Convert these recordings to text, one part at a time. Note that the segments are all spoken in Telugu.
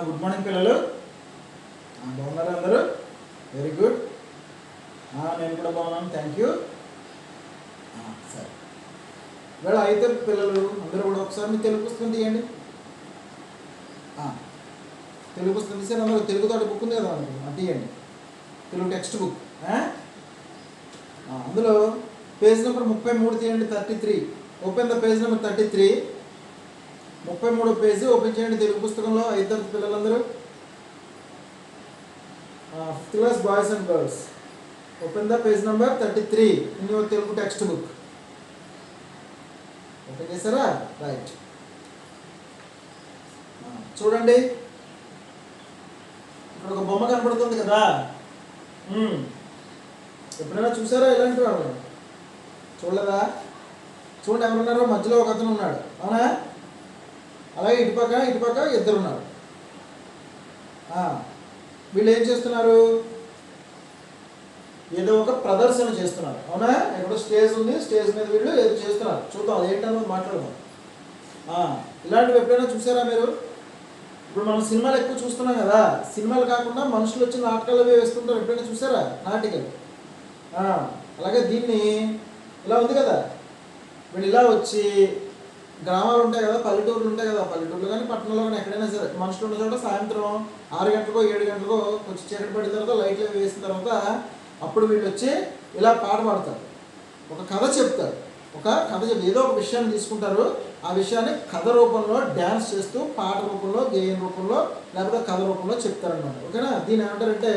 గుడ్ మార్నింగ్ పిల్లలు. బాగున్నారా అందరూ? వెరీ గుడ్ నేను కూడా బాగున్నాను. థ్యాంక్ యూ సరే. వేళ అయితే పిల్లలు అందరూ కూడా ఒకసారి మీ తెలుగు పుస్తకం తీయండి. తెలుగు పుస్తకం తీసే అందరూ తెలుగుతో బుక్ ఉంది కదా మనకి అది తీయండి. తెలుగు టెక్స్ట్ బుక్ అందులో పేజ్ నెంబర్ ముప్పై మూడు తీయండి thirty three open the page number thirty three ముప్పై మూడో పేజీ ఓపెన్ చేయండి తెలుగు పుస్తకంలో ఐదు పిల్లలందరూ. Fifth class boys and girls. Open the page number thirty three in your Telugu text book. Open చేశారా? రైట్. చూడండి. ఇక్కడ ఒక బొమ్మ కనపడుతుంది కదా. ఎప్పుడైనా చూసారా ఇలాంటి వాళ్ళు చూడలేదా? చూడండి ఎవరున్నారో? మధ్యలో ఒక అతను ఉన్నాడు. అవునా? అలాగే ఇటుపక్క ఇటుపక్క ఇద్దరు ఉన్నారు వీళ్ళు ఏం చేస్తున్నారు? ఏదో ఒక ప్రదర్శన చేస్తున్నారు. అవునా? ఎక్కడో స్టేజ్ ఉంది స్టేజ్ మీద వీళ్ళు ఏదో చేస్తున్నారు. చూద్దాం అదేంటన్నది మాట్లాడదాం ఇలాంటివి ఎప్పుడైనా చూసారా మీరు? ఇప్పుడు మనం సినిమాలు ఎక్కువ చూస్తున్నాం కదా సినిమాలు కాకుండా మనుషులు వచ్చి నాటకాలు అవి వేస్తుంటారు. ఎప్పుడైనా చూసారా నాటికలు? అలాగే దీన్ని ఇలా ఉంది కదా. వీళ్ళు ఇలా వచ్చి గ్రామాలు ఉంటాయి కదా పల్లెటూర్లు ఉంటాయి కదా పల్లెటూర్లు కానీ పట్టణంలో కానీ ఎక్కడైనా సరే మనుషులు ఉన్న చోట సాయంత్రం ఆరు గంటలకో ఏడు గంటలకో కొంచెం చీకటి పడిన తర్వాత లైట్లు వేసిన తర్వాత అప్పుడు వీళ్ళు వచ్చి ఇలా పాట పాడతారు. ఒక కథ చెప్తారు. ఒక కథ చెప్తారు ఏదో ఒక విషయాన్ని తీసుకుంటారు. ఆ విషయాన్ని కథ రూపంలో డ్యాన్స్ చేస్తూ పాట రూపంలో గేయం రూపంలో లేకపోతే కథ రూపంలో చెప్తారనమాట ఓకేనా? దీని ఏమంటారంటే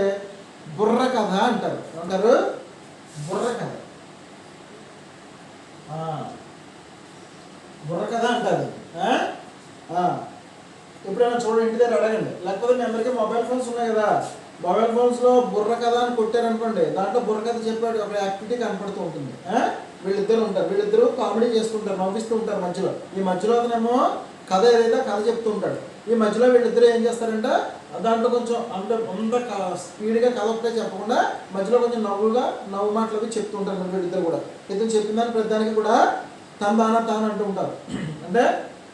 బుర్ర కథ అంటారు. ఏమంటారు? బుర్ర కథ. బుర్రకథ అంటారు. ఎప్పుడైనా చూడండి ఇంటి దగ్గర అడగండి. లేకపోతే మీ అందరికీ మొబైల్ ఫోన్స్ ఉన్నాయి కదా. మొబైల్ ఫోన్స్లో బుర్ర కథ అని కొట్టారనుకోండి దాంట్లో బుర్ర కథ చెప్పాడు ఒక యాక్టివిటీ కనపడుతూ ఉంటుంది. వీళ్ళిద్దరు ఉంటారు. వీళ్ళిద్దరూ కామెడీ చేసుకుంటారు నవ్విస్తూ ఉంటారు మధ్యలో. ఈ మధ్యలో అతనేమో కథ ఏదైతే కథ చెప్తూ ఉంటాడు. ఈ మధ్యలో వీళ్ళిద్దరూ ఏం చేస్తారంటే? దాంట్లో కొంచెం అంటే అంత స్పీడ్గా కథ ఒకటే చెప్పకుండా మధ్యలో కొంచెం నవ్వుగా నవ్వు మాటలు చెప్తూ ఉంటారు మరి వీళ్ళిద్దరు కూడా. ఇతను చెప్పిన దాని ప్రతిదానికి కూడా తందానా తానా అంటూ ఉంటారు. అంటే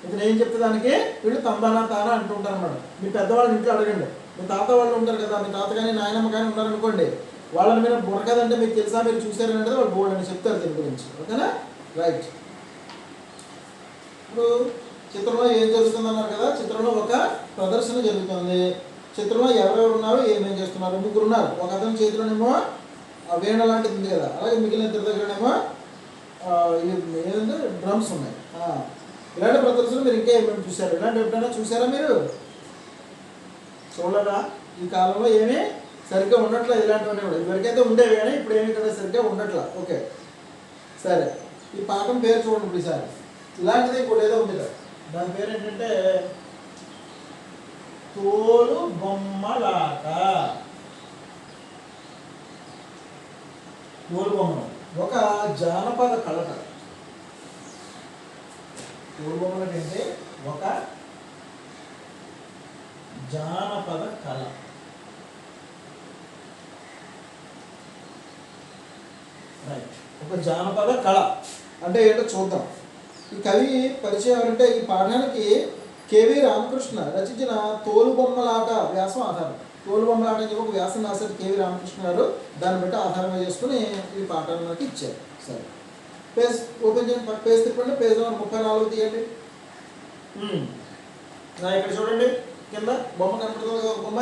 ఇతను ఏం చెప్తే దానికి? వీళ్ళు తందానా తానా అంటూ ఉంటారు అన్నమాట మీ పెద్దవాళ్ళని ఇంట్లో అడగండి. మీ తాత వాళ్ళు ఉంటారు కదా మీ తాత కానీ నాయనమ్మ కానీ ఉన్నారనుకోండి వాళ్ళని మీరు బుర్రకదంటే మీకు తెలుసా? మీరు చూసారని వాళ్ళు బోర్డు అని చెప్తారు దీని గురించి. ఓకేనా? రైట్ ఇప్పుడు చిత్రంలో ఏం జరుగుతుంది అన్నారు కదా? చిత్రంలో ఒక ప్రదర్శన జరుగుతుంది. చిత్రంలో ఎవరెవరు ఉన్నారు? ఏమేం చేస్తున్నారు? ముగ్గురు ఉన్నారు. ఒక అతని చేతిలోనేమో ఆ వీణ లాంటిది ఉంది కదా. అలాగే మిగిలిన ఇద్దరి దగ్గరనేమో ఏదంటే ఏంటంటే డ్రమ్స్ ఉన్నాయి. ఇలాంటి ప్రదర్శనలు మీరు ఇంకా ఏమేమి చూసారు ఇలాంటి ఎప్పుడైనా చూసారా మీరు? చూడరా ఈ కాలంలో ఏమీ సరిగ్గా ఉండట్లేదు. ఇలాంటివన్నీ కూడా ఇదివరకైతే ఉండేవి కానీ ఇప్పుడు ఏమి కదా సరిగ్గా ఉండట్లా. ఓకే. సరే. ఈ పాఠం పేరు చూడండి ఇప్పుడు ఈసారి. ఇలాంటిది ఇంకోటి ఏదో ఉంది కదా. దాని పేరు ఏంటంటే తోలు బొమ్మలాట. తోలు బొమ్మలు ఒక జానపద కళట తోలు బొమ్మలు ఒక జానపద కళ. రైట్ ఒక జానపద కళ. అంటే ఏంటో చూద్దాం. ఈ కవి పరిచయం ఎవరంటే ఈ పాఠానికి కేవి రామకృష్ణ రచించిన తోలు బొమ్మలాట వ్యాసం ఆధారం తోలు బొమ్మలాట ఒక వ్యాసం రాశారు కేవి రామకృష్ణ గారు. దాన్ని బట్టి ఆధారంగా చేసుకుని ఈ పాఠాలు మనకి ఇచ్చారు. సరే. పేజ్ ఓపెన్ చేయండి. పేజ్ తిప్పండి. పేజ్ నెంబర్ ముప్పై నాలుగు తీయండి నా ఇక్కడ చూడండి. కింద బొమ్మ కనపడుతుంది ఒక బొమ్మ.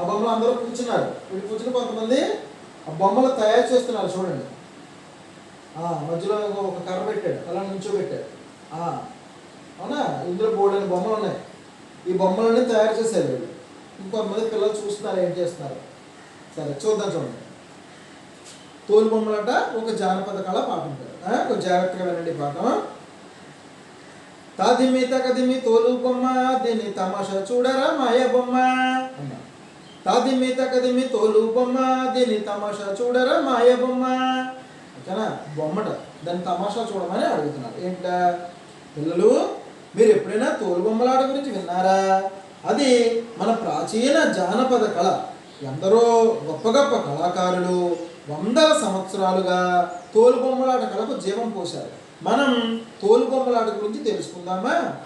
ఆ బొమ్మలు అందరూ కూర్చున్నారు. వీళ్ళు కూర్చుని కొంతమంది ఆ బొమ్మలు తయారు చేస్తున్నారు చూడండి. మధ్యలో ఒక కర్ర పెట్టాడు. అలా నుంచోబెట్టాడు. అవునా? ఇందులో బోర్డు బొమ్మలు ఉన్నాయి. ఈ బొమ్మలన్నీ తయారు చేశారు వీళ్ళు. ఇంకొంతమంది పిల్లలు చూస్తున్నారు ఏం చేస్తున్నారు? సరే చూద్దాం చూడండి. తోలు బొమ్మలట ఒక జానపద కళ పాఠం పేరు. కొంచెం జాగ్రత్తగా వినండి పాఠం. తదిమి తగదిమి తోలు బొమ్మ దీన్ని తమాషా చూడరా మాయ బొమ్మ? తదిమి తగదిమి తోలు బొమ్మ దీన్ని తమాషా చూడరా మాయ బొమ్మ? ఓకేనా? బొమ్మట. దాన్ని తమాషా చూడమని అడుగుతున్నారు. ఏంట పిల్లలు మీరు ఎప్పుడైనా తోలు బొమ్మలాట గురించి విన్నారా? అది మన ప్రాచీన జానపద కళ. ఎందరో గొప్ప గొప్ప కళాకారులు వందల సంవత్సరాలుగా తోలుబొమ్మలాట కళకు జీవం పోశారు. మనం తోలుబొమ్మలాట గురించి తెలుసుకుందామా?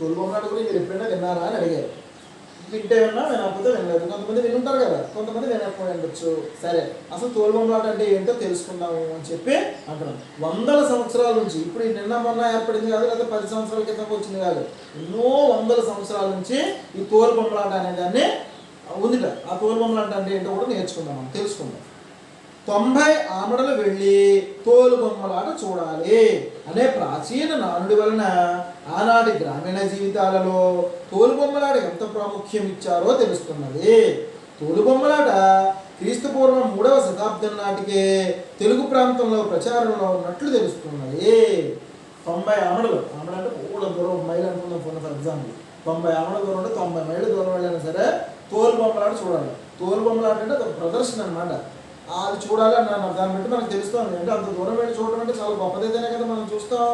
తోలుబొమ్మలాట గురించి మీరు ఎప్పుడైనా విన్నారా అని అడిగారు. బిడ్డ విన్నా వినకపోతే వినలేదు. కొంతమంది వినుంటారు కదా. కొంతమంది వినకపోయి ఉండొచ్చు. సరే అసలు తోలుబొమ్మలాట అంటే ఏంటో తెలుసుకుందాము అని చెప్పి అంటున్నాం వందల సంవత్సరాల నుంచి ఇప్పుడు నిన్న మొన్న ఏర్పడింది కాదు లేదా పది సంవత్సరాల క్రితం వచ్చింది కాదు. ఎన్నో వందల సంవత్సరాల నుంచి ఈ తోలుబొమ్మలాట అనే దాన్ని ఉందిట. ఆ తోలుబొమ్మలాట అంటే ఏంటో కూడా నేర్చుకుందాం మనం తెలుసుకుందాం. తొంభై ఆమడలు వెళ్ళి తోలుబొమ్మలాట చూడాలి. అనే ప్రాచీన నానుడి వలన ఆనాటి గ్రామీణ జీవితాలలో తోలుబొమ్మలాట ఎంత ప్రాముఖ్యం ఇచ్చారో తెలుస్తున్నది. తోలుబొమ్మలాట క్రీస్తుపూర్వం క్రీస్తు పూర్వం మూడవ శతాబ్దం నాటికే తెలుగు ప్రాంతంలో ప్రచారంలో ఉన్నట్లు తెలుస్తున్నది. తొంభై ఆమడలు ఆమడ అంటే పూల దూరం మైలు అనుకుందాం ఫర్ ఎగ్జాంపుల్. తొంభై ఆమడ దూరం అంటే తొంభై మైళ్ళు దూరం వెళ్ళినా సరే తోలుబొమ్మలాట చూడాలి. తోలుబొమ్మలాట అంటే ఒక ప్రదర్శన అనమాట వాళ్ళు చూడాలి అన్నారు. దాన్ని బట్టి మనకు తెలుస్తుంది అంటే అంత దూరం వెళ్ళి చూడడం అంటే చాలా గొప్పదైతేనే కదా మనం చూస్తాం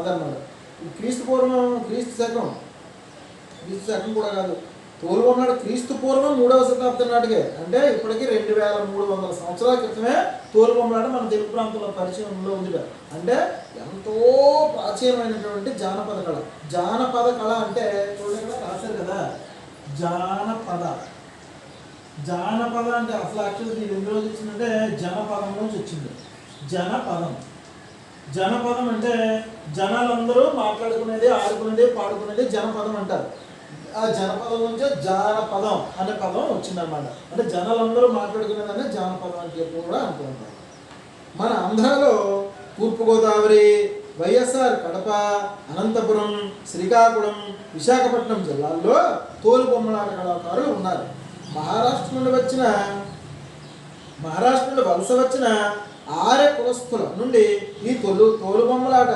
అదనమాట ఈ క్రీస్తు పూర్వం క్రీస్తు శకం. క్రీస్తు శకం కూడా కాదు. తోలు బొమ్మలాట క్రీస్తు పూర్వం మూడవ శతాబ్దం నాటికే. అంటే ఇప్పటికి రెండు వేల మూడు వందల సంవత్సరాల క్రితమే తోలు బొమ్మలాట మన తెలుగు ప్రాంతంలో పరిచయంలో ఉంది అంటే ఎంతో ప్రాచీనమైనటువంటి జానపద కళ. జానపద కళ అంటే చూడండి రాశారు కదా. జానపద. జానపద అంటే అసలు యాక్చువల్ దీని ఎన్ని రోజులు వచ్చిందంటే జనపదం నుంచి వచ్చింది. జనపదం. జనపదం అంటే జనాలందరూ మాట్లాడుకునేది ఆడుకునేది పాడుకునేది జనపదం అంటారు. ఆ జనపదం నుంచే జానపదం అనే పదం వచ్చిందనమాట. అంటే జనాలందరూ మాట్లాడుకునేదాన్ని జానపదం అని చెప్పి కూడా అనుకుంటారు మన ఆంధ్రాలో తూర్పుగోదావరి వైఎస్ఆర్ కడప అనంతపురం శ్రీకాకుళం విశాఖపట్నం జిల్లాల్లో తోలు బొమ్మలాట కళాకారులు ఉన్నారు. మహారాష్ట్ర నుండి వచ్చిన మహారాష్ట్ర నుండి వలస వచ్చిన ఆరే కులస్తుల నుండి ఈ తొలు తోలు బొమ్మలాట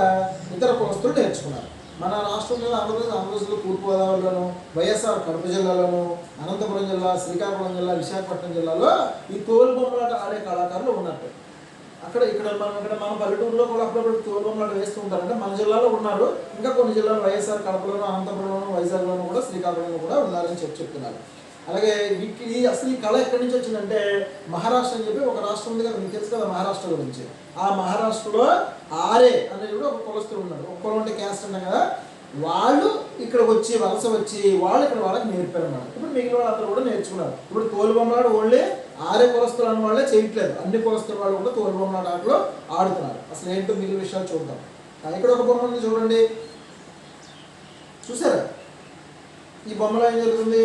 ఇతర కులస్తులు నేర్చుకున్నారు. మన రాష్ట్రంలో ఆంధ్రప్రదేశ్ ఆంధ్రప్రదేశ్లో తూర్పుగోదావరిలోను వైఎస్ఆర్ కడప జిల్లాలోను అనంతపురం జిల్లా శ్రీకాకుళం జిల్లా విశాఖపట్నం జిల్లాలో ఈ తోలు బొమ్మలాట ఆడే కళాకారులు ఉన్నట్టు. అక్కడ ఇక్కడ మనం ఇక్కడ మన పల్లెటూరులో కూడా అప్పుడప్పుడు తోలు బొమ్మలాట వేస్తూ ఉంటారు అంటే మన జిల్లాలో ఉన్నారు. ఇంకా కొన్ని జిల్లాలు వైఎస్ఆర్ కడపలోను అనంతపురంలోను వైజాగ్లోను కూడా శ్రీకాకుళంలో కూడా ఉన్నారని చెప్పి చెప్తున్నారు. అలాగే వీటి అసలు ఈ కళ ఎక్కడి నుంచి వచ్చిందంటే మహారాష్ట్ర అని చెప్పి ఒక రాష్ట్రం ఉంది కదా మీకు తెలుసు కదా మహారాష్ట్ర గురించి ఆ మహారాష్ట్రలో ఆరే అనేది కూడా ఒక కులస్తులు ఉన్నారు. ఒక కులం అంటే క్యాస్ట్ అన్నా కదా వాళ్ళు ఇక్కడికి వచ్చి వలస వచ్చి వాళ్ళు ఇక్కడ వాళ్ళకి నేర్పారు అన్నమాట. ఇప్పుడు మిగిలిన వాళ్ళందరూ కూడా నేర్చుకున్నారు. ఇప్పుడు తోలు బొమ్మలాడు ఓన్లీ ఆరే కులస్తులు అన్న వాళ్ళే చేయట్లేదు. అన్ని కులస్తుల వాళ్ళు కూడా తోలుబొమ్మలాడు ఆటలో ఆడుతున్నారు. అసలు ఏంటో మిగిలిన విషయాలు చూద్దాం. ఇక్కడ ఒక బొమ్మ ఉంది చూడండి. చూసారా? ఈ బొమ్మలో ఏం జరుగుతుంది?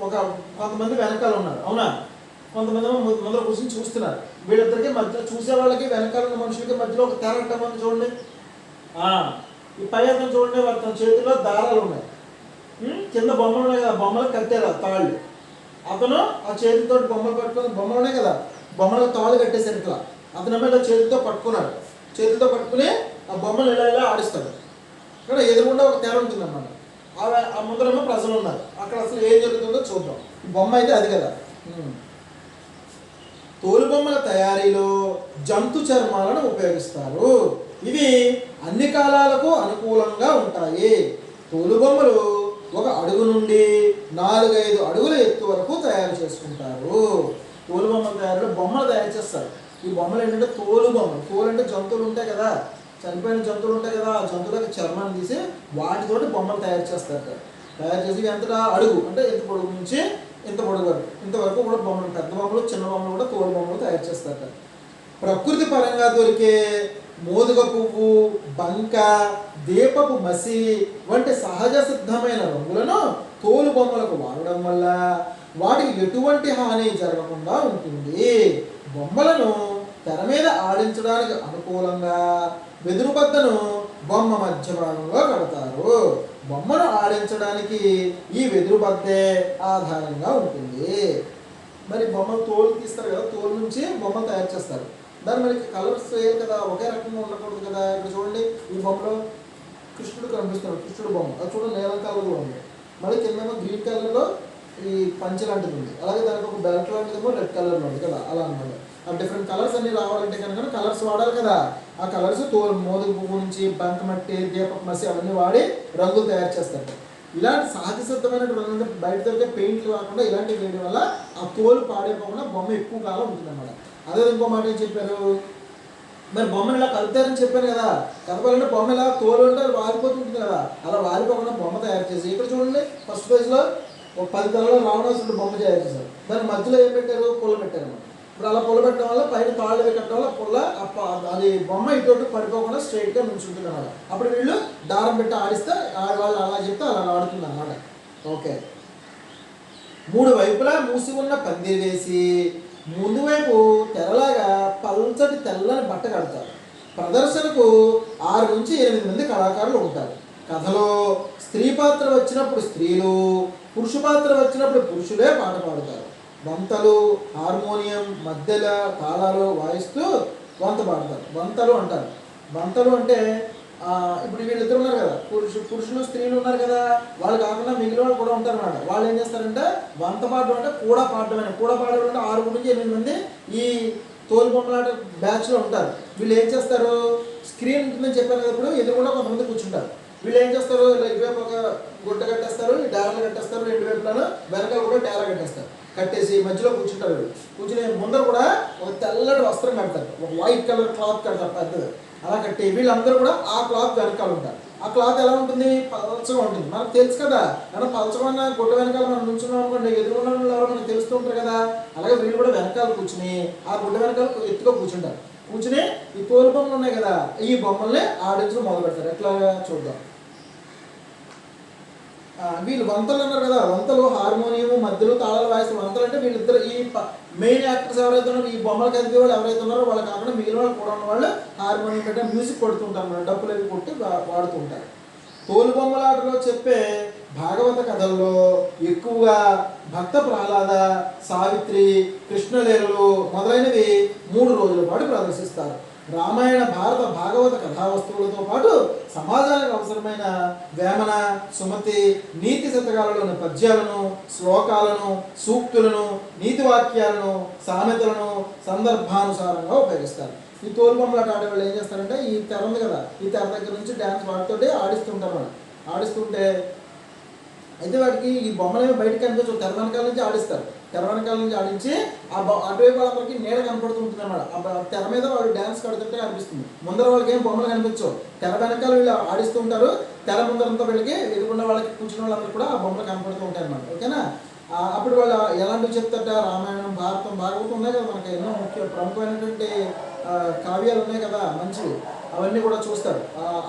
ఒక కొంతమంది వెనకాల ఉన్నారు. అవునా? కొంతమంది ఏమో ముందర కూర్చొని చూస్తున్నారు. వీళ్ళిద్దరికి మధ్య చూసే వాళ్ళకి వెనకాల ఉన్న మనుషులకి మధ్యలో ఒక తెర ఉంది చూడండి? ఈ పై అతను చూడండి అతని చేతిలో దారాలు ఉన్నాయి. కింద బొమ్మలు ఉన్నాయి కదా బొమ్మలు కట్టారు ఆ తాళ్ళు. అతను ఆ చేతితో బొమ్మలు పట్టుకుని బొమ్మలు ఉన్నాయి కదా బొమ్మలకు తాళ్ళు కట్టేశారు ఇట్లా. అతను ఇలా చేతితో పట్టుకున్నాడు. చేతితో పట్టుకుని ఆ బొమ్మలు ఇలా ఇలా ఆడిస్తాడు. ఇక్కడ ఎదురుగుండా ఒక తెర ఉంటుంది అన్నమాట ఆ- ముందరేమో ప్రజలు ఉన్నారు. అక్కడ అసలు ఏం జరుగుతుందో చూద్దాం. బొమ్మ అయితే అది కదా. తోలుబొమ్మల తయారీలో జంతు చర్మాలను ఉపయోగిస్తారు. ఇవి అన్ని కాలాలకు అనుకూలంగా ఉంటాయి. తోలుబొమ్మలు ఒక అడుగు నుండి నాలుగైదు అడుగుల ఎత్తు వరకు తయారు చేసుకుంటారు. తోలుబొమ్మల తయారీలో బొమ్మలు తయారు చేస్తారు. ఈ బొమ్మలు ఏంటంటే తోలు బొమ్మలు. తోలు అంటే జంతువులు ఉంటాయి కదా. చనిపోయిన జంతువులు ఉంటాయి కదా ఆ జంతువులకు చర్మాన్ని తీసి వాటితోటి బొమ్మలు తయారు చేస్తారు తయారు చేసి ఇవి ఎంత అడుగు అంటే ఇంత పొడుగు నుంచి ఇంత పొడుగు వరకు ఇంతవరకు కూడా బొమ్మలు పెద్ద బొమ్మలు చిన్న బొమ్మలు కూడా తోలు బొమ్మలు తయారు చేస్తారు ప్రకృతి పరంగా దొరికే మోదుగ పువ్వు బంక దీపపు మసి వంటి సహజ సిద్ధమైన రంగులను తోలు బొమ్మలకు వాడడం వల్ల వాటికి ఎటువంటి హాని జరగకుండా ఉంటుంది. బొమ్మలను తెర మీద ఆడించడానికి అనుకూలంగా వెదురు బద్దను బొమ్మ మధ్య భాగంలో కడతారు. బొమ్మను ఆడించడానికి ఈ వెదురు బద్దే ఆధారంగా ఉంటుంది. మరి బొమ్మ తోలు తీస్తారు కదా తోలు నుంచి బొమ్మ తయారు చేస్తారు. దాని మనకి కలర్స్ వేయాలి కదా ఒకే రకంగా ఉండకూడదు కదా. ఇక్కడ చూడండి ఈ బొమ్మలో కృష్ణుడు కనిపిస్తున్నాడు కృష్ణుడు బొమ్మ. అది చూడండి నీలం కలర్లో ఉంది. మళ్ళీ కింద గ్రీన్ కలర్లో ఈ పంచ లాంటిది ఉంది. అలాగే దానికి ఒక బెల్ట్ లాంటిదేమో రెడ్ కలర్లో ఉంది కదా అలా అనమాట. ఆ డిఫరెంట్ కలర్స్ అన్ని రావాలంటే కనుక కలర్స్ వాడాలి కదా. ఆ కలర్స్ తోలు మోదుగు పువ్వు నుంచి బంకమట్టి దీపక మసి అవన్నీ వాడి రంగులు తయారు చేస్తారు. ఇలాంటి సహజ సిద్ధమైన రంగులు బయట దొరికే పెయింట్లు కాకుండా ఇలాంటివి వేయడం వల్ల ఆ తోలు పాడైపోకుండా బొమ్మ ఎక్కువ కాలం ఉంటుంది అన్నమాట అదే ఇంకో మాట ఏం చెప్పారు? మరి బొమ్మను ఇలా కలుపుతారని చెప్పాను కదా. కదపాలంటే బొమ్మ ఇలా తోలు అంటే అది వాలిపోతుంటుంది కదా. అలా వాలిపోకుండా బొమ్మ తయారు చేసి ఇక్కడ చూడండి ఫస్ట్ పేజ్లో ఒక పది తలలో రావణాసురుడు బొమ్మ తయారు చేశారు. దాని మధ్యలో ఏం పెట్టారు? పూలు పెట్టారు అన్నమాట. ఇప్పుడు అలా పొల పెట్టడం వల్ల పైన తాళ్ళు పెట్టడం కట్టడం వల్ల పొల అది బొమ్మ ఇటు పడిపోకుండా స్ట్రైట్గా నుంచుంటుంది అనమాట అప్పుడు వీళ్ళు దారం పెట్టి ఆడిస్తే ఆ- వాళ్ళు అలా చెప్తే అలా ఆడుతుంది అనమాట ఓకే. మూడు వైపులా మూసి ఉన్న పందిరి వేసి ముందు వైపు తెరలాగా పల్చటి తెల్లని బట్ట కడతారు. ప్రదర్శనకు ఆరు నుంచి ఎనిమిది మంది కళాకారులు ఉంటారు. కథలో స్త్రీ పాత్ర వచ్చినప్పుడు స్త్రీలు పురుష పాత్ర వచ్చినప్పుడు పురుషులే పాట పాడుతారు. వంతలు హార్మోనియం మధ్యల తాళాలు వాయిస్తూ వంత పాడతారు. వంతలు అంటారు. వంతలు అంటే ఇప్పుడు వీళ్ళిద్దరు ఉన్నారు కదా. పురుషు పురుషులు స్త్రీలు ఉన్నారు కదా. వాళ్ళు కాకుండా మిగిలిన వాళ్ళు కూడా ఉంటారు అన్నమాట. వాళ్ళు ఏం చేస్తారంటే వంత పాడడం అంటే కూడా పాడడం కూడా పాడడం అంటే ఆరుగురు నుంచి ఎనిమిది మంది ఈ తోలుబొమ్మలాట బ్యాచ్లో ఉంటారు. వీళ్ళు ఏం చేస్తారు? స్క్రీన్ ఉంటుందని చెప్పాను కదా ఇప్పుడు. ఎదురుకుండా కొంతమంది కూర్చుంటారు. వీళ్ళు ఏం చేస్తారు? ఇటువైపు ఒక గుడ్డ కట్టేస్తారు డేరాలు కట్టేస్తారు రెండు వైపులను వెనకాల కూడా డేరా కట్టేస్తారు. కట్టేసి మధ్యలో కూర్చుంటారు వీళ్ళు కూర్చునే ముందర కూడా ఒక తెల్లటి వస్త్రం కడతారు ఒక వైట్ కలర్ క్లాత్ కడతారు పెద్దది. అలా కట్టి వీళ్ళందరూ కూడా ఆ క్లాత్ వెనకాల ఉంటారు. ఆ క్లాత్ ఎలా ఉంటుంది? పలచగా ఉంటుంది. మనకు తెలుసు కదా. మనం పలచగా గుడ్డ వెనకాల మనం నుంచున్నాం అనుకోండి ఎదురున్న వాళ్ళు ఎవరో మనకు తెలుస్తూ ఉంటారు కదా. అలాగే వీళ్ళు కూడా వెనకాల కూర్చుని ఆ గుడ్డ వెనకాల ఎత్తుగా కూర్చుంటారు. కూర్చుని ఈ తోలు బొమ్మలు ఉన్నాయి కదా ఈ బొమ్మల్ని ఆడించడం మొదలు పెడతారు ఎట్లా చూద్దాం. వీళ్ళు వంతలు అన్నారు కదా వంతలు హార్మోనియం మధ్యలో తాళాలు వాయిస్తారు వంతలు అంటే వీళ్ళిద్దరు ఈ మెయిన్ యాక్టర్స్ ఎవరైతే ఉన్నారో ఈ బొమ్మలు కదిపే వాళ్ళు ఎవరైతే ఉన్నారో వాళ్ళు కాకుండా మిగిలిన వాళ్ళు కూడా ఉన్న వాళ్ళు హార్మోనియం కంటే మ్యూజిక్ కొడుతుంటారు అన్నమాట. డప్పులు అవి కొట్టి వాడుతుంటారు తోలు బొమ్మలాటలో చెప్పే భాగవత కథల్లో ఎక్కువగా భక్త ప్రహ్లాద సావిత్రి కృష్ణలీలలు మొదలైనవి మూడు రోజుల పాటు ప్రదర్శిస్తారు రామాయణ భారత భాగవత కథా వస్తువులతో పాటు సమాజానికి అవసరమైన వేమన సుమతి నీతి శతకాలలోని పద్యాలను శ్లోకాలను సూక్తులను నీతి వాక్యాలను సామెతలను సందర్భానుసారంగా ఉపయోగిస్తారు. ఈ తోలుబొమ్మలాట ఆడే వాళ్ళు ఏం చేస్తారంటే ఈ తెర ఉంది కదా ఈ తెర దగ్గర నుంచి డ్యాన్స్ వాటితోటి ఆడిస్తుంటారు వాళ్ళు. ఆడిస్తుంటే అయితే వాటికి ఈ బొమ్మలేమి బయటకు కనిపించవు తెర వెనకాల నుంచి ఆడిస్తారు. తెర వెనకాల నుంచి ఆడించి ఆ అటువైపు వాళ్ళకి నీడ కనపడుతుంటుంది అన్నమాట ఆ తెర మీద వాళ్ళు డ్యాన్స్ కడుతుంటే కనిపిస్తుంది ముందర వాళ్ళకి ఏం బొమ్మలు కనిపించవు. తెర వెనకాల వీళ్ళు ఆడిస్తూ ఉంటారు. తెర ముందరంతా వీళ్ళకి ఎదుర్కొన్న వాళ్ళకి కూర్చున్న వాళ్ళందరూ కూడా ఆ బొమ్మలు కనపడుతూ ఉంటాయి అన్నమాట ఓకేనా అప్పుడు వాళ్ళు ఎలాంటివి చెప్తారట రామాయణం భారతం భాగవతం ఉన్నాయి కదా మనకి. ఎన్నో ముఖ్య ప్రముఖమైనటువంటి కావ్యాలు ఉన్నాయి కదా మంచివి. అవన్నీ కూడా చూస్తారు.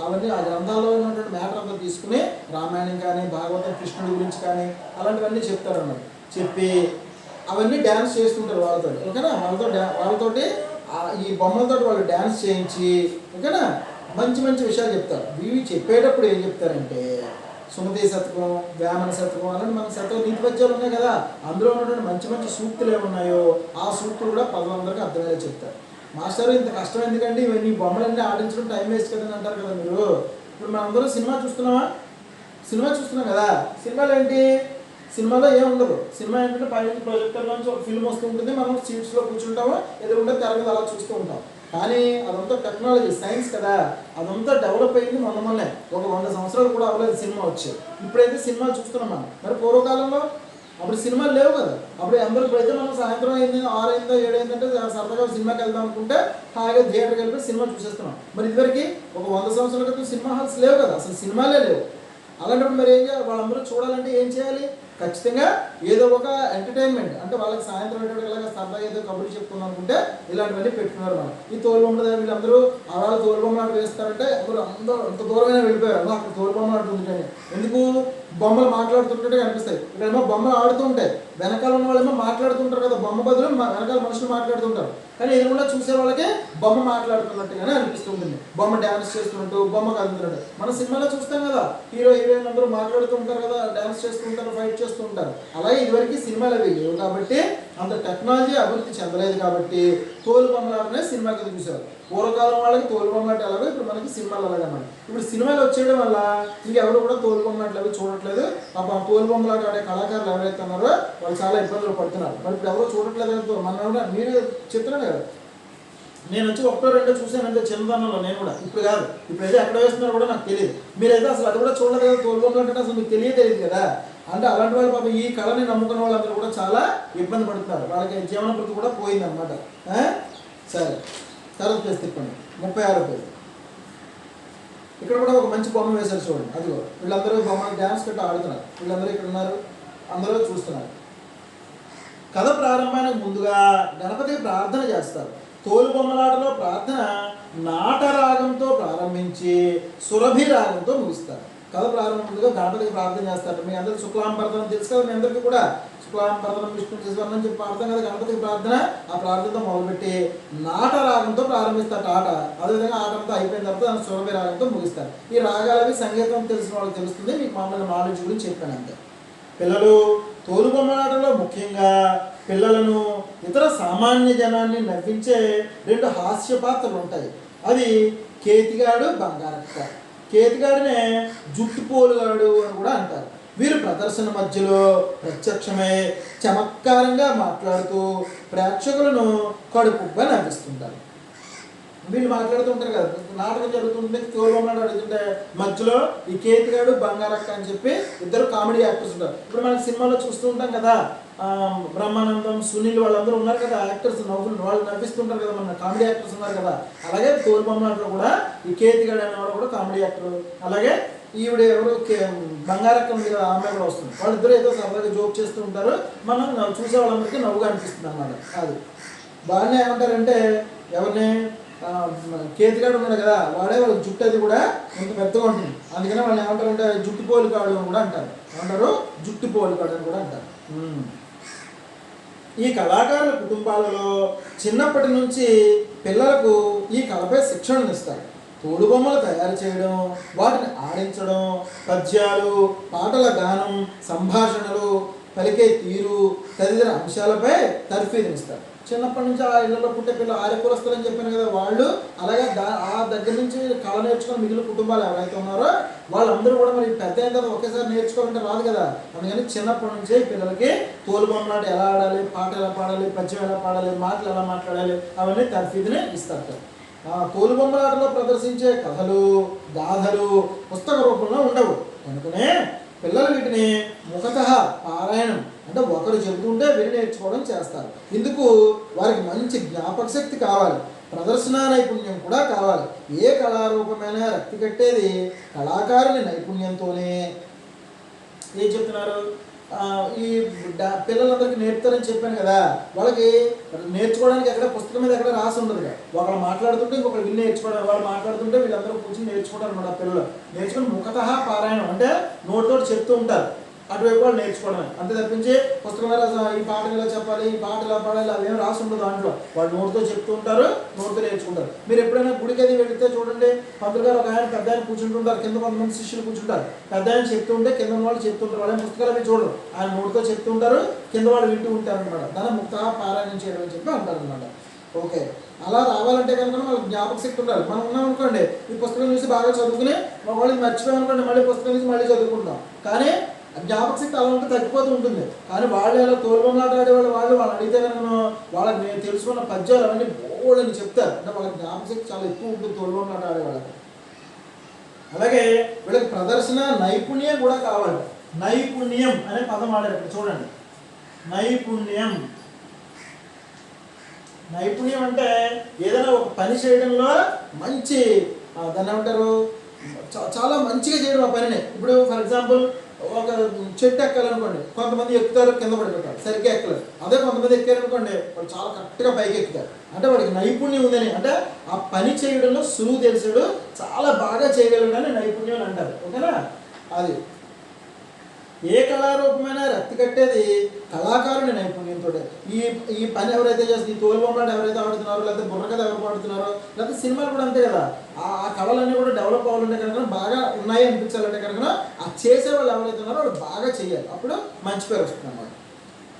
అవన్నీ ఆ గ్రంథాల్లో ఉన్నటువంటి మ్యాటర్ అంతా తీసుకుని రామాయణం కానీ భాగవతం కృష్ణుడి గురించి కానీ అలాంటివన్నీ చెప్తారు అన్నమాట చెప్పి అవన్నీ డ్యాన్స్ చేస్తుంటారు వాళ్ళతో ఓకేనా? వాళ్ళతో డ్యా వాళ్ళతోటి ఈ బొమ్మలతో వాళ్ళు డ్యాన్స్ చేయించి ఓకేనా? మంచి మంచి విషయాలు చెప్తారు. ఇవి చెప్పేటప్పుడు ఏం చెప్తారంటే సుమతి శతకం వేమన శతకం అలాంటి మన శతకం నీతి పద్యాలు ఉన్నాయి కదా. అందులో ఉన్నటువంటి మంచి మంచి సూక్తులు ఏమున్నాయో ఆ సూక్తులు కూడా పదవందరికి అర్థమయ్యేలా చెప్తారు. మాస్టర్ ఇంత కష్టం ఎందుకంటే ఇవన్నీ బొమ్మలన్నీ ఆడించడం టైం వేస్ట్ కదని అంటారు కదా మీరు. ఇప్పుడు మనందరూ సినిమా చూస్తున్నామా? సినిమా చూస్తున్నాం కదా. సినిమాలు ఏంటి? సినిమాలో ఏం ఉండదు. సినిమా ఏంటంటే పైన ప్రొజెక్టర్ నుంచి ఒక ఫిల్మ్ వస్తూ ఉంటుంది. మనం సీట్స్లో కూర్చుంటాము? ఎదురుకుంటే తెరగదు అలా చూస్తూ ఉంటాం. కానీ అదంతా టెక్నాలజీ సైన్స్ కదా. అదంతా డెవలప్ అయింది మొన్న మొన్నే. ఒక వంద సంవత్సరాలు కూడా అవ్వలేదు సినిమా వచ్చి. ఇప్పుడైతే సినిమాలు చూస్తున్నాం మనం. మరి పూర్వకాలంలో అప్పుడు సినిమాలు లేవు కదా. అప్పుడు అందరూ అయితే మనం సాయంత్రం అయింది ఆరు అయిందో ఏడు అయిందంటే సరదాగా సినిమాకి వెళ్దాం అనుకుంటే హాయిగా థియేటర్కి వెళ్ళిపోయి సినిమా చూసేస్తున్నాం. మరి ఇదివరకు ఒక వంద సంవత్సరాల క్రితం సినిమా హాల్స్ లేవు కదా. అసలు సినిమాలే లేవు. అలాంటప్పుడు మరి ఏం చేయాలి? వాళ్ళందరూ చూడాలంటే ఏం చేయాలి? ఖచ్చితంగా ఏదో ఒక ఎంటర్టైన్మెంట్ అంటే వాళ్ళకి సాయంత్రం అయ్యేటప్పుడు ఇలాగ ఏదో కబుర్లు చెప్పుకుందాం అనుకుంటే ఇలాంటివన్నీ పెట్టుకున్నారు మనం ఈ తోలుబొమ్మ దగ్గర వీళ్ళందరూ అలా తోలుబొమ్మలాట వేస్తారంటే అందరూ అందరూ అంత దూరమైన వెళ్ళిపోయారు. అక్కడ తోలుబొమ్మలాట ఉంది ఎందుకు? బొమ్మలు మాట్లాడుతుంటే కనిపిస్తాయి. ఇక్కడేమో బొమ్మలు ఆడుతూ ఉంటాయి. వెనకాల ఉన్న వాళ్ళేమో మాట్లాడుతుంటారు కదా బొమ్మ బదులు మా- వెనకాల మనుషులు మాట్లాడుతుంటారు. కానీ ఎదురుకుండా చూసే వాళ్ళకి బొమ్మ మాట్లాడుతున్నట్టుగానే అనిపిస్తుంటుంది బొమ్మ డ్యాన్స్ చేస్తున్నట్టు బొమ్మ కదులుతున్నట్టు. మన సినిమాలో చూస్తాం కదా హీరో హీరోయిన్ అందరూ మాట్లాడుతూ ఉంటారు కదా డ్యాన్స్ చేస్తుంటారు ఫైట్ చేస్తూ ఉంటారు. అలాగే ఇదివరకు సినిమాలు అవి లేవు. కాబట్టి అంత టెక్నాలజీ అభివృద్ధి చెందలేదు కాబట్టి తోలు బొమ్మలాటనే సినిమా కింద పూర్వకాలం వాళ్ళకి తోలు బొమ్మలాట ఎలాగో ఇప్పుడు మనకి సినిమాలు అలాగనమాట. ఇప్పుడు సినిమాలు వచ్చేయడం వల్ల ఇంక ఎవరు కూడా తోలు బొమ్మలాటలు అవి చూడట్లేదు. పాప ఆ తోలు బొమ్మలాట ఆడే కళాకారులు ఎవరైతే ఉన్నారో వాళ్ళు చాలా ఇబ్బందులు పడుతున్నారు. మరి ఇప్పుడు ఎవరో చూడట్లేదు కదా మన కూడా మీరు చెప్తున్నారు కదా. నేను వచ్చి ఒకటో రెండో చూసాను అంతే చిన్నదనంలో నేను కూడా. ఇప్పుడు కాదు. ఇప్పుడు అయితే ఎక్కడ వేస్తున్నారో కూడా నాకు తెలియదు. మీరైతే అసలు అది కూడా చూడలేదు కదా తోలుబొమ్మలు అంటే అసలు మీకు తెలియదు కదా. అంటే అలాంటి వాళ్ళు పాపం ఈ కళని నమ్ముకున్న వాళ్ళందరూ కూడా చాలా ఇబ్బంది పడుతున్నారు. వాళ్ళకి జీవన వృత్తి కూడా పోయిందనమాట సరే. తర్వాత పేజ్ తిప్పండి. ముప్పై ఆరో పేజ్ ఇక్కడ కూడా ఒక మంచి బొమ్మ వేశారు చూడండి. అదిగో. వీళ్ళందరూ బొమ్మ డ్యాన్స్ కట్టి ఆడుతున్నారు. వీళ్ళందరూ ఇక్కడ ఉన్నారు. అందరూ చూస్తున్నారు. కథ ప్రారంభానికి ముందుగా గణపతికి ప్రార్థన చేస్తారు. తోలు బొమ్మలాటలో ప్రార్థన నాటరాగంతో ప్రారంభించి సురభి రాగంతో ముగిస్తారు. కథ ప్రారంభంలో గణపతికి ప్రార్థన చేస్తారు మీ అందరికి శుక్లాంబర్ధనం తెలుసు కదా మీ అందరికీ కూడా శుక్లాంబర్ధనం విష్ణు చేసేవాళ్ళని చెప్పి అర్థం కదా గణపతికి ప్రార్థన. ఆ ప్రార్థనతో మొదలుపెట్టి నాట రాగంతో ప్రారంభిస్తారు ఆట. అదేవిధంగా ఆటంతో అయిపోయిన తర్వాత సురభి రాగంతో ముగిస్తారు ఈ రాగాలవి సంగీతం తెలిసిన వాళ్ళకి తెలుస్తుంది. మీకు మామూలుగా నాలెడ్జ్ గురించి చెప్పాను అంతే. పిల్లలు తోలుబొమ్మలాటలో ముఖ్యంగా పిల్లలను ఇతర సామాన్య జనాన్ని నవ్వించే రెండు హాస్య పాత్రలు ఉంటాయి. అది కేతిగాడు బంగారక్క కేతిగాడినే జుట్టుపోలుగాడు అని కూడా అంటారు. వీరు ప్రదర్శన మధ్యలో ప్రత్యక్షమై చమత్కారంగా మాట్లాడుతూ ప్రేక్షకులను కడుపుగా నవ్విస్తుంటారు. వీళ్ళు మాట్లాడుతుంటారు కదా నాటకం జరుగుతుంటే తోలుబొమ్మలాట అడుగుతుంటే మధ్యలో ఈ కేతిగాడు బంగారక్క అని చెప్పి ఇద్దరు కామెడీ యాక్టర్స్ ఉంటారు. ఇప్పుడు మనకి సినిమాలో చూస్తూ ఉంటాం కదా బ్రహ్మానందం సునీల్ వాళ్ళందరూ ఉన్నారు కదా యాక్టర్స్ నవ్వులు వాళ్ళు నవ్విస్తుంటారు కదా మన కామెడీ యాక్టర్స్ ఉన్నారు కదా. అలాగే తోలుబొమ్మలాటలో కూడా ఈ కేతిగాడు అనేవాడు కూడా కామెడీ యాక్టర్ అలాగే ఈవిడ ఎవరు? కే- మీద ఆమె కూడా వస్తుంది. వాళ్ళిద్దరూ ఏదో సరదాగా జోక్ చేస్తూ ఉంటారు. మనం చూసే వాళ్ళందరికీ నవ్వుగా అనిపిస్తుంది అన్నమాట. అది. బాగానే ఏమంటారంటే ఎవరిని? మన కేతిగాడు ఉన్నాడు కదా వాడే వాళ్ళ జుట్టు అది కూడా ఇంత పెద్దగా ఉంటుంది. అందుకనే వాళ్ళు ఏమంటారంటే జుట్టు పోలికాడు అని కూడా అంటారు. ఏమంటారు? జుట్టు పోలికాడు అని కూడా అంటారు. ఈ కళాకారుల కుటుంబాలలో చిన్నప్పటి నుంచి పిల్లలకు ఈ కళపై శిక్షణను ఇస్తారు. తోలుబొమ్మలు తయారు చేయడం వాటిని ఆడించడం పద్యాలు పాటల గానం సంభాషణలు పలికే తీరు తదితర అంశాలపై తర్ఫీదునిస్తారు. చిన్నప్పటి నుంచి ఆ ఇళ్ళలో పుట్టే పిల్లలు ఆర్యకులస్తులని చెప్పాను కదా వాళ్ళు అలాగే దా ఆ దగ్గర నుంచి కళ నేర్చుకున్న మిగిలిన కుటుంబాలు ఎవరైతే ఉన్నారో వాళ్ళందరూ కూడా మరి పెద్ద అయిన తర్వాత ఒకేసారి నేర్చుకోవాలంటే రాదు కదా. అందుకని చిన్నప్పటి నుంచే పిల్లలకి తోలుబొమ్మలాట ఎలా ఆడాలి పాట ఎలా పాడాలి పద్యం ఎలా పాడాలి మాటలు ఎలా మాట్లాడాలి అవన్నీ తర్ఫీదుని ఇస్తారు ఆ తోలుబొమ్మలాటలో ప్రదర్శించే కథలు గాథలు పుస్తక రూపంలో ఉండవు. అందుకనే పిల్లలు వీటిని ముఖత పారాయణం అంటే ఒకరు చెబుతుంటే విని నేర్చుకోవడం చేస్తారు. ఇందుకు వారికి మంచి జ్ఞాపక శక్తి కావాలి. ప్రదర్శన నైపుణ్యం కూడా కావాలి. ఏ కళారూపమైనా రక్తి కట్టేది కళాకారుని నైపుణ్యంతోనే. ఏం చెప్తున్నారు? ఈ పిల్లలందరికీ నేర్పుతారని చెప్పాను కదా. వాళ్ళకి నేర్చుకోవడానికి ఎక్కడ పుస్తకం మీద ఎక్కడ రాసి ఉండదు ఒకళ్ళు మాట్లాడుతుంటే ఇంకొకరు విని నేర్చుకోవడం వాళ్ళు మాట్లాడుతుంటే వీళ్ళందరూ కూర్చొని నేర్చుకుంటారు అనమాట పిల్లలు. నేర్చుకుని ముఖత పారాయణం అంటే నోటితోటి చెప్తూ ఉంటారు. అటువైపు వాళ్ళు నేర్చుకోవడమే. అంతే తప్పించి పుస్తకం ఎలా ఈ పాట ఎలా చెప్పాలి ఈ పాట ఎలా పాడాలి అవేం రాసి ఉండదు దాంట్లో. వాళ్ళు నోటితో చెప్తూ ఉంటారు నోటితో నేర్చుకుంటారు. మీరు ఎప్పుడైనా గుడికి అది వెళితే చూడండి పంతులు గారు ఒక ఆయన పెద్ద ఆయన కూర్చుంటుంటారు. కింద కొంతమంది శిష్యులు కూర్చుంటారు. పెద్ద ఆయన చెప్తూ ఉంటే కింద వాళ్ళు చెప్తుంటారు వాళ్ళ పుస్తకాలు అవి చూడరు. ఆయన నోటితో చెప్తుంటారు కింద వాళ్ళు వింటూ ఉంటారు అనమాట దాని ముక్త పారాయణం చేయడం అని చెప్పి అంటారు అనమాట ఓకే. అలా రావాలంటే కనుక వాళ్ళకి జ్ఞాపక శక్తి ఉండాలి. మనం ఉన్నాం అనుకోండి ఈ పుస్తకం చూసి బాగా చదువుకుని వాళ్ళు మర్చిపోయాం అనుకోండి మళ్ళీ పుస్తకం చూసి మళ్ళీ చదువుకుంటాం. కానీ జ్ఞాపకశక్తి అలా ఉంటే తగ్గిపోతూ ఉంటుంది. కానీ వాళ్ళు ఎలా తోలుబొమ్మలాట ఆడేవాళ్ళు వాళ్ళు వాళ్ళు అడిగితే కనుక వాళ్ళకి నేను తెలుసుకున్న పద్యాలు అవన్నీ బోడని చెప్తారు. అంటే వాళ్ళ జ్ఞాపకశక్తి చాలా ఎక్కువ ఉంటుంది తోలుబొమ్మలాట ఆడేవాళ్ళకి. అలాగే వీళ్ళకి ప్రదర్శన నైపుణ్యం కూడా కావాలి. నైపుణ్యం అనే పదం ఆడారు ఇక్కడ చూడండి. నైపుణ్యం. నైపుణ్యం అంటే ఏదైనా ఒక పని చేయడంలో మంచి దాన్ని ఏమంటారు? చాలా మంచిగా చేయడం ఆ పనిని. ఇప్పుడు ఫర్ ఎగ్జాంపుల్ ఒక చెట్టు ఎక్కాలనుకోండి కొంతమంది ఎక్కుతారు కింద పడిపోతారు. సరిగ్గా ఎక్కలేదు. అదే కొంతమంది ఎక్కారనుకోండి వాళ్ళు చాలా కరెక్ట్గా పైకి ఎక్కుతారు అంటే వాడికి నైపుణ్యం ఉందని అంటే ఆ పని చేయడంలో సులువు తెలిసాడు చాలా బాగా చేయగలడని నైపుణ్యం అంటారు. ఓకేనా? అది. ఏ కళారూపమైనా రక్తి కట్టేది కళాకారుని నైపుణ్యంతో ఈ ఈ పని ఎవరైతే చేస్తుంది ఈ తోలుబొమ్మలాట ఎవరైతే ఆడుతున్నారో లేకపోతే బుర్రకథ ఎవరు పాడుతున్నారో లేకపోతే సినిమాలు కూడా అంతే కదా. ఆ ఆ కళలన్నీ కూడా డెవలప్ అవ్వాలంటే కనుక బాగా ఉన్నాయి అనిపించాలంటే కనుక ఆ చేసే వాళ్ళు ఎవరైతే ఉన్నారో వాళ్ళు బాగా చేయాలి. అప్పుడు మంచి పేరు వస్తుంది అన్నమాట.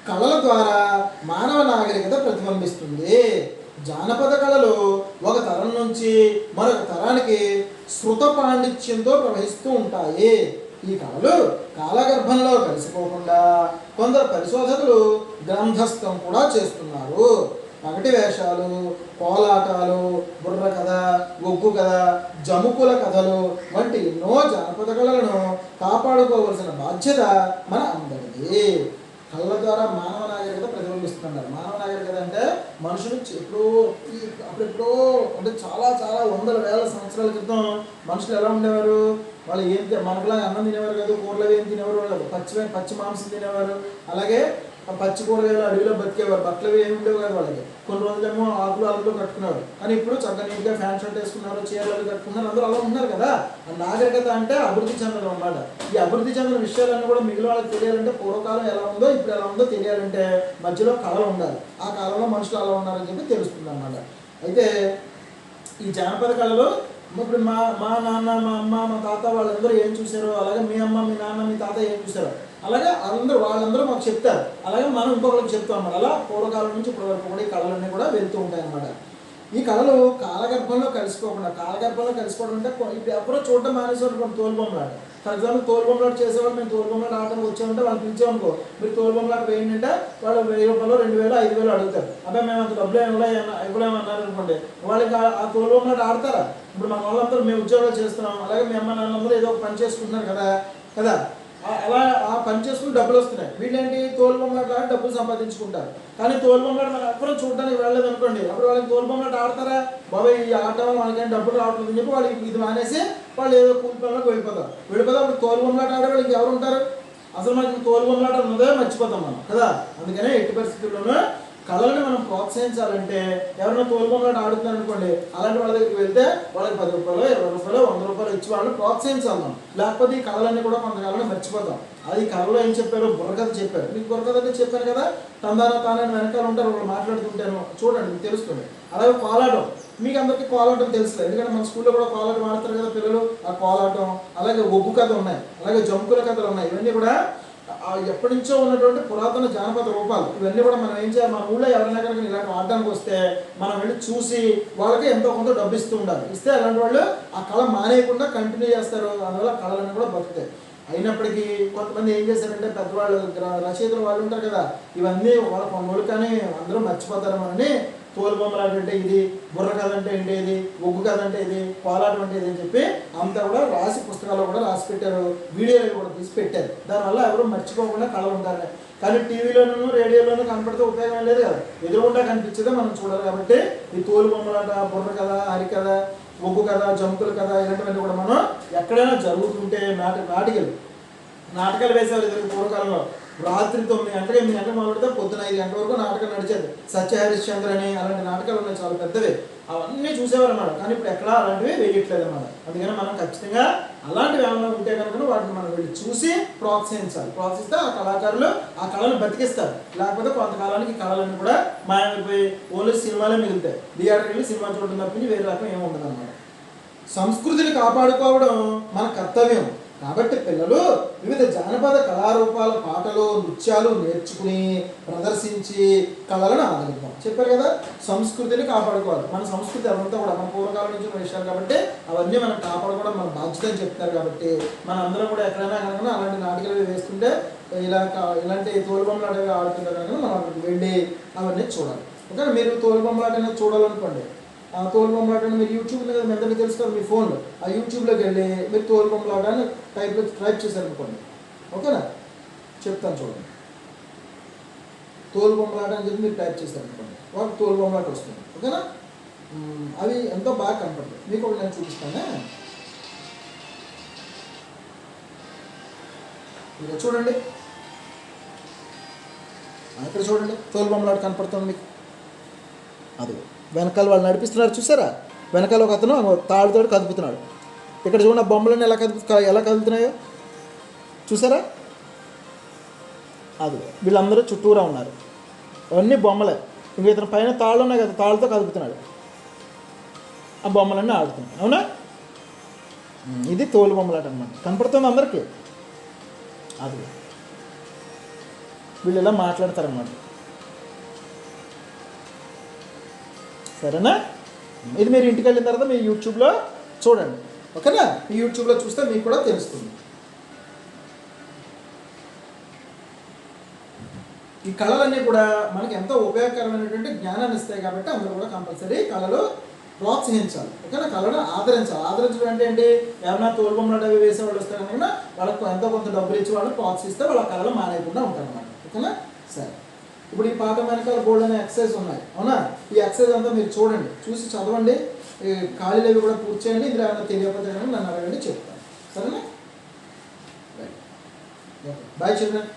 కళల ద్వారా మానవ నాగరికత ప్రతిబింబిస్తుంది. జానపద కళలు ఒక తరం నుంచి మరొక తరానికి శృత పాండిత్యంతో ప్రవహిస్తూ ఉంటాయి. ఈ కళలు కాలగర్భంలో కలిసిపోకుండా కొందరు పరిశోధకులు గ్రంథస్థం కూడా చేస్తున్నారు. పగటి వేషాలు కోలాటాలు బుర్ర కథ ఒగ్గు కథ జముకుల కథలు వంటి ఎన్నో జానపద కళలను కాపాడుకోవలసిన బాధ్యత మన అందరిది. కళ్ళ ద్వారా మానవ నాగరికత ప్రతిబింబిస్తుంది తెలుస్తున్నారు మానవ నాగరికత అంటే మనుషులు ఎప్పుడో అప్పుడెప్పుడో అంటే చాలా చాలా వందల వేల సంవత్సరాల క్రితం మనుషులు ఎలా ఉండేవారు? వాళ్ళు ఏం తి- మనకులాగా అన్నం తినేవారు కాదు కూరలు ఏం తినేవారు? పచ్చి పచ్చి మాంసం తినేవారు. అలాగే ఆ పచ్చి కూరగాయలు అడవిలో బతికేవారు. బట్టలు ఏమి ఉండేవి కాదు వాళ్ళకి. కొన్ని రోజులేమో ఆకులు ఆకులు కట్టుకున్నారు. కానీ ఇప్పుడు చక్కగా నీట్గా ఫ్యాన్ షర్ట్ వేసుకున్నారు చీరలు కట్టుకున్నారు అందరూ అలా ఉన్నారు కదా. ఆ నాగరికత అంటే అభివృద్ధి చెందడం అన్నమాట. ఈ అభివృద్ధి చెందిన విషయాలన్నీ కూడా మిగిలిన వాళ్ళకి తెలియాలంటే పూర్వకాలం ఎలా ఉందో ఇప్పుడు ఎలా ఉందో తెలియాలంటే మధ్యలో కళలు ఉండాలి. ఆ కాలంలో మనుషులు అలా ఉన్నారని చెప్పి తెలుస్తుంది అన్నమాట. అయితే ఈ జానపద కళలో ఇప్పుడు మా మా నాన్న మా అమ్మ మా తాత వాళ్ళందరూ ఏం చూశారో అలాగే మీ అమ్మ మీ నాన్న మీ తాత ఏం చూశారో అలాగే అందరూ వాళ్ళందరూ మాకు చెప్తారు. అలాగే మనం ఇంకొకరికి చెప్తాం అన్నమాట. అలా పూర్వకాలం నుంచి ఇప్పటి వరకు కూడా ఈ కళలన్నీ కూడా వెళ్తూ ఉంటాయి అన్నమాట. ఈ కళలు కాలగర్భంలో కలిసిపోకుండా కాలగర్భంలో కలిసిపోవడం అంటే ఇప్పుడు ఎవరో చూడడం మానేసేవారు కొన్ని తోలుబొమ్మలాట ఫర్ ఎగ్జాంపుల్ తోలుబొమ్మలాట చేసేవాళ్ళు మేము తోలుబొమ్మలాట ఆటలు వచ్చామంటే వాళ్ళు పిలిచామనుకో మీరు తోలుబొమ్మలాట వేయండి అంటే వాళ్ళు వెయ్యి రూపాయలు రెండు వేలు ఐదు వేలు అడుగుతారు. అబ్బాయి మేము అంత డబ్బులు ఇవ్వలేమన్నా ఇవ్వలేమన్నారు అనుకోండి వాళ్ళకి ఆ- ఆ తోలుబొమ్మలాట ఆడతారా? ఇప్పుడు మన వాళ్ళందరూ మేము ఉద్యోగాలు చేస్తున్నాం అలాగే మీ అమ్మ నాన్నలందరూ ఏదో ఒక పని చేసుకుంటున్నారు కదా కదా అలా ఆ పని చేసుకుని డబ్బులు వస్తున్నాయి. వీళ్ళేంటి? తోలుబొమ్మలాట డబ్బులు సంపాదించుకుంటారు. కానీ తోలుబొమ్మలాట మనం ఎప్పుడూ చూడడానికి వెళ్ళలేదు అనుకోండి అప్పుడు వాళ్ళకి తోలుబొమ్మలాట ఆడతారా? బాబాయ్ ఈ ఆట వల్ల మనకేం డబ్బులు రావట్లేదు అని చెప్పి వాళ్ళకి ఇది మానేసి వాళ్ళు ఏదో కూలి పనులకు వెళ్ళిపోతారు. వెళ్ళిపోతే అప్పుడు తోలుబొమ్మలాట ఆడే వాళ్ళకి ఎవరు ఉంటారు? అసలు మనకి తోలుబొమ్మలాట ఉన్నదే మర్చిపోతాం మనం కదా? అందుకనే ఎట్టి పరిస్థితుల్లోనూ కళలను మనం ప్రోత్సహించాలంటే ఎవరైనా తోలుబొమ్మలాట ఆడుతున్నారు అనుకోండి అలాంటి వాళ్ళ దగ్గరికి వెళ్తే వాళ్ళకి పది రూపాయలు ఇరవై రూపాయలు వంద రూపాయలు ఇచ్చి వాళ్ళని ప్రోత్సహించాలి మనం. లేకపోతే ఈ కళలన్నీ కూడా కొంతకాలం మర్చిపోతాం. అది కళలో ఏం చెప్పారు బుర్రకథ చెప్పారు. మీకు బుర్రకథ అంటే చెప్పాను కదా? తందారా తానని వెనకాల ఉంటారు వాళ్ళు మాట్లాడుతుంటాను చూడండి మీకు తెలుస్తుంది. అలాగే కోలాటం. మీకు అందరికీ కోలాటం తెలుసు ఎందుకంటే మన స్కూల్లో కూడా కోలాటం ఆడతారు కదా పిల్లలు. ఆ కోలాటం అలాగే ఒగ్గు కథ ఉన్నాయి. అలాగే జంకుల కథలు ఉన్నాయి. ఇవన్నీ కూడా ఎప్పటి నుంచో ఉన్నటువంటి పురాతన జానపద రూపాలు ఇవన్నీ కూడా మనం ఏం చేయాలి? మన ఊళ్ళో ఎవరైనా కనుక ఇలాంటి ఆడడానికి వస్తే మనం వెళ్ళి చూసి వాళ్ళకి ఎంతో కొంత డబ్బు ఇస్తూ ఉండాలి. ఇస్తే అలాంటి వాళ్ళు ఆ కళ మానేయకుండా కంటిన్యూ చేస్తారు. అందువల్ల కళలన్నీ కూడా బతుకుతాయి. అయినప్పటికీ కొంతమంది ఏం చేశారంటే పెద్దవాళ్ళు రచయితలు వాళ్ళు ఉంటారు కదా ఇవన్నీ వాళ్ళ కొన్నోళ్ళు కానీ అందరూ మర్చిపోతారు అని బొమ్మలాట అంటే ఇది బుర్ర కథ అంటే ఏంటి? ఇది ఒగ్గు కథ అంటే ఇది కోలాటం అంటే ఇది అని చెప్పి అంతా కూడా రాసి పుస్తకాల్లో కూడా రాసి పెట్టారు. వీడియోలు కూడా తీసి పెట్టారు. దానివల్ల ఎవరు మర్చిపోకుండా కళ ఉంటారు కానీ టీవీలోనూ రేడియోలోనూ కనపడితే ఉపయోగం లేదు కదా. ఎదురుగుండా కనిపించేదే మనం చూడాలి కాబట్టి ఈ తోలు బొమ్మలాట బుర్ర కథ హరికథ ఒగ్గు కథ జంకుల కథ ఇలాంటివన్నీ కూడా మనం ఎక్కడైనా జరుగుతుంటే నాటి నాటికలు నాటకాలు వేసేవారు ఇద్దరు పూర్వకాలంలో. రాత్రి తొమ్మిది గంటలు ఎనిమిది గంటలు మొదలుపెడితే పొద్దున ఐదు గంటల వరకు నాటకం నడిచేది. సత్య హరిశ్చంద్ర అని అలాంటి నాటకాలు ఉన్నాయి చాలా పెద్దవి. అవన్నీ చూసేవారు అన్నమాట కానీ ఇప్పుడు ఎక్కడా అలాంటివి వేయట్లేదు అన్నమాట అందుకని మనం ఖచ్చితంగా అలాంటివి ఏమైనా ఉంటే కనుక వాటిని మనం వెళ్ళి చూసి ప్రోత్సహించాలి. ప్రోత్సహిస్తే ఆ కళాకారులు ఆ కళను బతికిస్తారు. లేకపోతే కొంతకాలానికి కళలన్నీ కూడా మాయమైపోయి ఓన్లీ సినిమాలే మిగులుతాయి. థియేటర్కి వెళ్ళి సినిమా చూడడం తప్పించి వేరే రకం ఏమి ఉండదు అన్నమాట సంస్కృతిని కాపాడుకోవడం మన కర్తవ్యం. కాబట్టి పిల్లలు వివిధ జానపద కళారూపాల పాటలు నృత్యాలు నేర్చుకుని ప్రదర్శించి కళలను ఆదరిద్దాం. చెప్పారు కదా సంస్కృతిని కాపాడుకోవాలి. మన సంస్కృతి అవంతా కూడా మన పూర్వకాలం నుంచి ఉన్న విషయాలు కాబట్టి అవన్నీ మనం కాపాడుకోవడం మన బాధ్యత అని చెప్తారు కాబట్టి మన అందరం కూడా ఎక్కడైనా కనుక అలాంటి నాటకాలు వేస్తుంటే ఇలా కా- ఇలాంటి అనేవి ఆడుతుంటే కనుక మనం వెళ్ళి అవన్నీ చూడాలి. ఓకే మీరు తోలుబొమ్మలు అనేది చూడాలనుకోండి తోలుబొమ్మలాట మీరు యూట్యూబ్లో కదా మీ అందరికీ తెలుసు కదా మీ ఫోన్లో ఆ యూట్యూబ్లోకి వెళ్ళి మీరు తోలుబొమ్మలాట అని టైప్ టైప్ చేశారు అనుకోండి. ఓకేనా? చెప్తాను చూడండి. తోలుబొమ్మలాట అని చెప్పి మీరు టైప్ చేశారు అనుకోండి. వాళ్ళకి తోలు వస్తుంది. ఓకేనా? అవి ఎంతో బాగా కనపడతాయి. మీకు ఒకటి నేను చూపిస్తానే. ఇక్కడ చూడండి. ఇక్కడ చూడండి. తోలుబొమ్మలాట కనపడుతుంది మీకు. అది వెనకాల వాళ్ళు నడిపిస్తున్నారు చూసారా? వెనకాల ఒక అతను తాడుతోడు కదుపుతున్నాడు. ఇక్కడ చూడండి బొమ్మలన్నీ ఎలా కదుపు ఎలా కదులుతున్నాయో. చూసారా? అది వీళ్ళందరూ చుట్టూరా ఉన్నారు. అవన్నీ బొమ్మలే. ఇంక ఇతను పైన తాళ్ళు ఉన్నాయి కదా తాళ్ళతో కదుపుతున్నాడు. ఆ బొమ్మలన్నీ ఆడుతున్నాయి. అవునా? ఇది తోలు బొమ్మలాట అనమాట కనపడుతుంది అందరికీ? అది. వీళ్ళు ఇలా మాట్లాడతారనమాట సరేనా? ఇది మీరు ఇంటికి వెళ్ళిన తర్వాత మీ యూట్యూబ్లో చూడండి. ఓకేనా? మీ యూట్యూబ్లో చూస్తే మీకు కూడా తెలుస్తుంది. ఈ కళలన్నీ కూడా మనకి ఎంతో ఉపయోగకరమైనటువంటి జ్ఞానాన్ని ఇస్తాయి కాబట్టి అందరూ కూడా కంపల్సరీ కళలు ప్రోత్సహించాలి. ఓకేనా? కళను ఆదరించాలి. ఆదరించడం అంటే ఏంటి? ఏమన్నా తోలుబొమ్మలు అవి వేసే వాళ్ళు వస్తే కనుక ఎంతో కొంత డబ్బులు ఇచ్చి వాళ్ళు ప్రోత్సహిస్తే వాళ్ళ కళలు మానేయకుండా ఉంటారు అన్నమాట ఓకేనా? సరే. ఇప్పుడు ఈ పాఠం వెనకాల బోర్డు అనే ఎక్సర్సైజ్ ఉన్నాయి. అవునా? ఈ ఎక్సర్సైజ్ అంతా మీరు చూడండి. చూసి చదవండి. ఖాళీలు అవి కూడా పూర్తి చేయండి. ఇందులో ఏమైనా తెలియకపోతే కానీ నన్ను అడగండి చెప్తాను. సరేనా? Bye children